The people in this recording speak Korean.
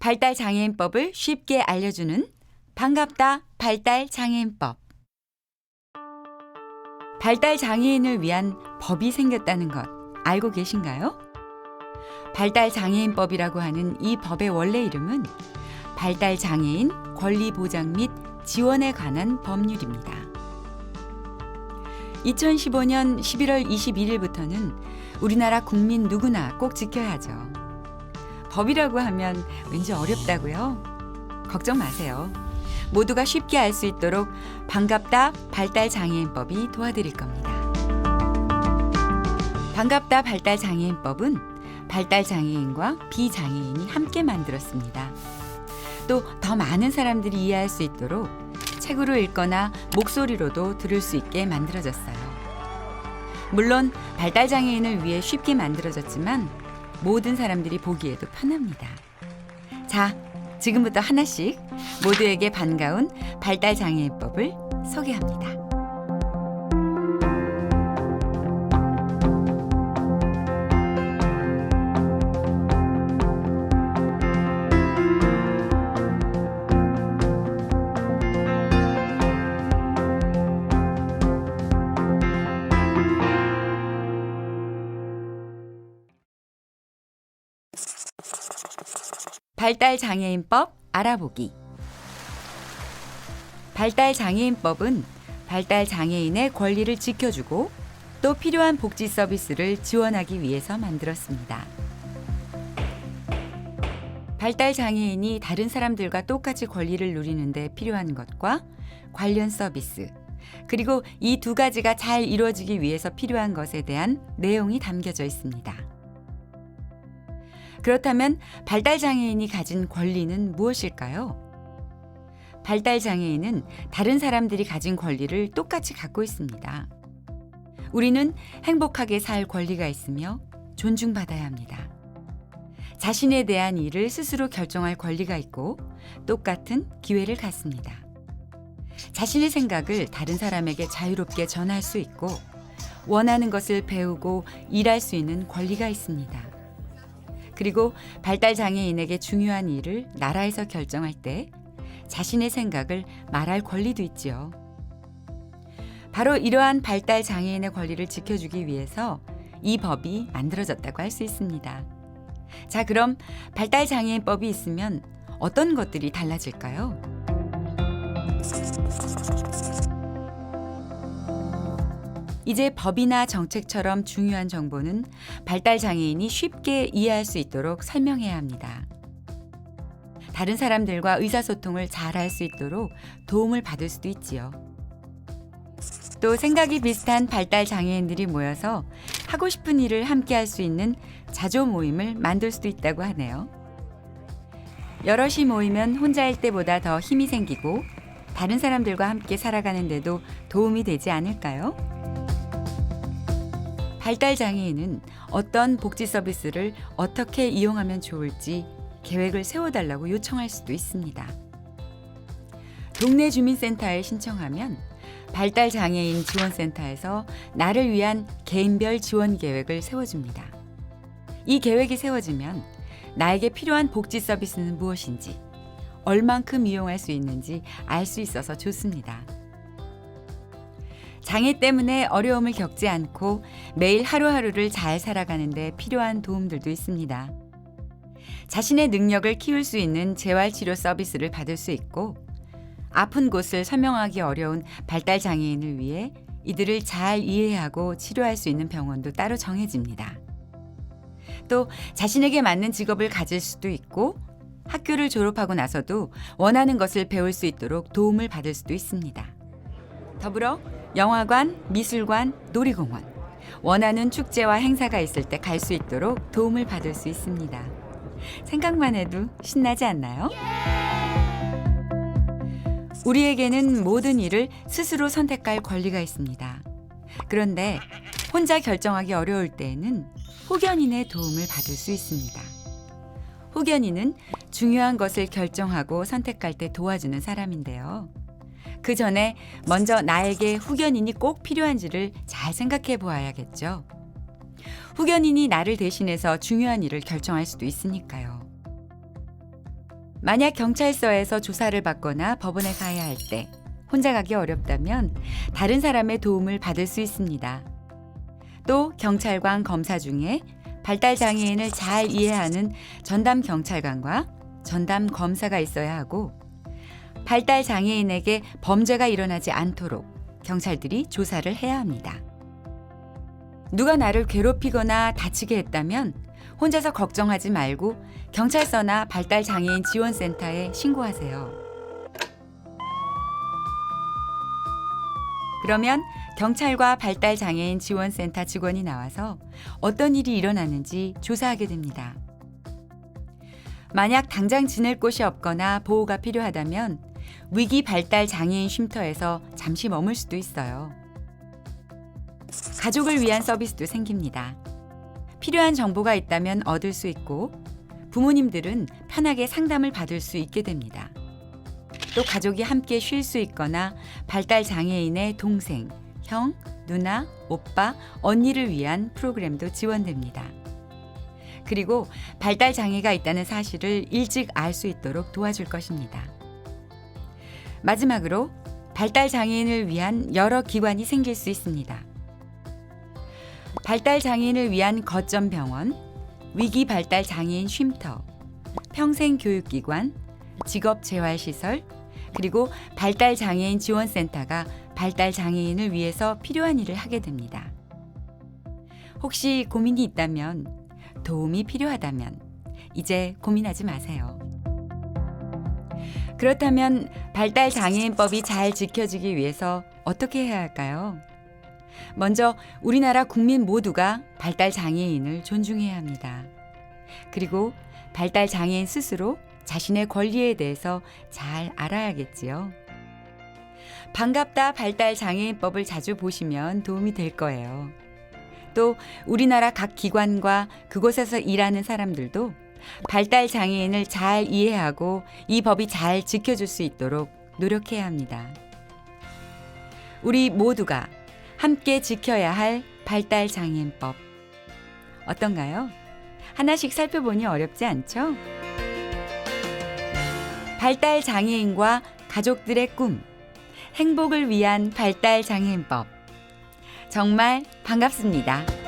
발달 장애인법을 쉽게 알려주는 반갑다 발달 장애인법. 발달 장애인을 위한 법이 생겼다는 것 알고 계신가요? 발달 장애인법이라고 하는 이 법의 원래 이름은 발달 장애인 권리 보장 및 지원에 관한 법률입니다. 2015년 11월 21일부터는 우리나라 국민 누구나 꼭 지켜야 하죠. 법이라고 하면 왠지 어렵다고요? 걱정 마세요. 모두가 쉽게 알 수 있도록 반갑다 발달 장애인법이 도와드릴 겁니다. 반갑다 발달 장애인법은 발달 장애인과 비장애인이 함께 만들었습니다. 또 더 많은 사람들이 이해할 수 있도록 책으로 읽거나 목소리로도 들을 수 있게 만들어졌어요. 물론 발달 장애인을 위해 쉽게 만들어졌지만 모든 사람들이 보기에도 편합니다. 자, 지금부터 하나씩 모두에게 반가운 발달 장애인법을 소개합니다. 발달 장애인법 알아보기. 발달 장애인법은 발달 장애인의 권리를 지켜주고 또 필요한 복지 서비스를 지원하기 위해서 만들었습니다. 발달 장애인이 다른 사람들과 똑같이 권리를 누리는데 필요한 것과 관련 서비스, 그리고 이 두 가지가 잘 이루어지기 위해서 필요한 것에 대한 내용이 담겨져 있습니다. 그렇다면 발달 장애인이 가진 권리는 무엇일까요? 발달 장애인은 다른 사람들이 가진 권리를 똑같이 갖고 있습니다. 우리는 행복하게 살 권리가 있으며 존중받아야 합니다. 자신에 대한 일을 스스로 결정할 권리가 있고 똑같은 기회를 갖습니다. 자신의 생각을 다른 사람에게 자유롭게 전할 수 있고 원하는 것을 배우고 일할 수 있는 권리가 있습니다. 그리고 발달 장애인에게 중요한 일을 나라에서 결정할 때 자신의 생각을 말할 권리도 있지요. 바로 이러한 발달 장애인의 권리를 지켜주기 위해서 이 법이 만들어졌다고 할 수 있습니다. 자, 그럼 발달 장애인법이 있으면 어떤 것들이 달라질까요? 이제 법이나 정책처럼 중요한 정보는 발달 장애인이 쉽게 이해할 수 있도록 설명해야 합니다. 다른 사람들과 의사소통을 잘 할 수 있도록 도움을 받을 수도 있지요. 또 생각이 비슷한 발달 장애인들이 모여서 하고 싶은 일을 함께 할 수 있는 자조 모임을 만들 수도 있다고 하네요. 여럿이 모이면 혼자일 때보다 더 힘이 생기고 다른 사람들과 함께 살아가는데도 도움이 되지 않을까요? 발달 장애인은 어떤 복지 서비스를 어떻게 이용하면 좋을지 계획을 세워달라고 요청할 수도 있습니다. 동네 주민센터에 신청하면 발달 장애인 지원센터에서 나를 위한 개인별 지원 계획을 세워줍니다. 이 계획이 세워지면 나에게 필요한 복지 서비스는 무엇인지, 얼만큼 이용할 수 있는지 알 수 있어서 좋습니다. 장애 때문에 어려움을 겪지 않고 매일 하루하루를 잘 살아가는데 필요한 도움들도 있습니다. 자신의 능력을 키울 수 있는 재활치료 서비스를 받을 수 있고 아픈 곳을 설명하기 어려운 발달 장애인을 위해 이들을 잘 이해하고 치료할 수 있는 병원도 따로 정해집니다. 또 자신에게 맞는 직업을 가질 수도 있고 학교를 졸업하고 나서도 원하는 것을 배울 수 있도록 도움을 받을 수도 있습니다. 더불어 영화관, 미술관, 놀이공원, 원하는 축제와 행사가 있을 때 갈 수 있도록 도움을 받을 수 있습니다. 생각만 해도 신나지 않나요? 우리에게는 모든 일을 스스로 선택할 권리가 있습니다. 그런데 혼자 결정하기 어려울 때에는 후견인의 도움을 받을 수 있습니다. 후견인은 중요한 것을 결정하고 선택할 때 도와주는 사람인데요. 그 전에 먼저 나에게 후견인이 꼭 필요한지를 잘 생각해 보아야겠죠. 후견인이 나를 대신해서 중요한 일을 결정할 수도 있으니까요. 만약 경찰서에서 조사를 받거나 법원에 가야 할 때 혼자 가기 어렵다면 다른 사람의 도움을 받을 수 있습니다. 또 경찰관 검사 중에 발달 장애인을 잘 이해하는 전담 경찰관과 전담 검사가 있어야 하고 발달 장애인에게 범죄가 일어나지 않도록 경찰들이 조사를 해야 합니다. 누가 나를 괴롭히거나 다치게 했다면 혼자서 걱정하지 말고 경찰서나 발달 장애인 지원센터에 신고하세요. 그러면 경찰과 발달 장애인 지원센터 직원이 나와서 어떤 일이 일어나는지 조사하게 됩니다. 만약 당장 지낼 곳이 없거나 보호가 필요하다면 위기 발달 장애인 쉼터에서 잠시 머물 수도 있어요. 가족을 위한 서비스도 생깁니다. 필요한 정보가 있다면 얻을 수 있고 부모님들은 편하게 상담을 받을 수 있게 됩니다. 또 가족이 함께 쉴 수 있거나 발달 장애인의 동생, 형, 누나, 오빠, 언니를 위한 프로그램도 지원됩니다. 그리고 발달 장애가 있다는 사실을 일찍 알 수 있도록 도와줄 것입니다. 마지막으로 발달 장애인을 위한 여러 기관이 생길 수 있습니다. 발달 장애인을 위한 거점 병원, 위기 발달 장애인 쉼터, 평생 교육기관, 직업 재활 시설, 그리고 발달 장애인 지원센터가 발달 장애인을 위해서 필요한 일을 하게 됩니다. 혹시 고민이 있다면 도움이 필요하다면 이제 고민하지 마세요. 그렇다면 발달 장애인법이 잘 지켜지기 위해서 어떻게 해야 할까요? 먼저 우리나라 국민 모두가 발달 장애인을 존중해야 합니다. 그리고 발달 장애인 스스로 자신의 권리에 대해서 잘 알아야겠지요. 반갑다 발달 장애인법을 자주 보시면 도움이 될 거예요. 또 우리나라 각 기관과 그곳에서 일하는 사람들도 발달 장애인을 잘 이해하고 이 법이 잘 지켜줄 수 있도록 노력해야 합니다. 우리 모두가 함께 지켜야 할 발달 장애인법. 어떤가요? 하나씩 살펴보니 어렵지 않죠? 발달 장애인과 가족들의 꿈. 행복을 위한 발달 장애인법. 정말 반갑습니다.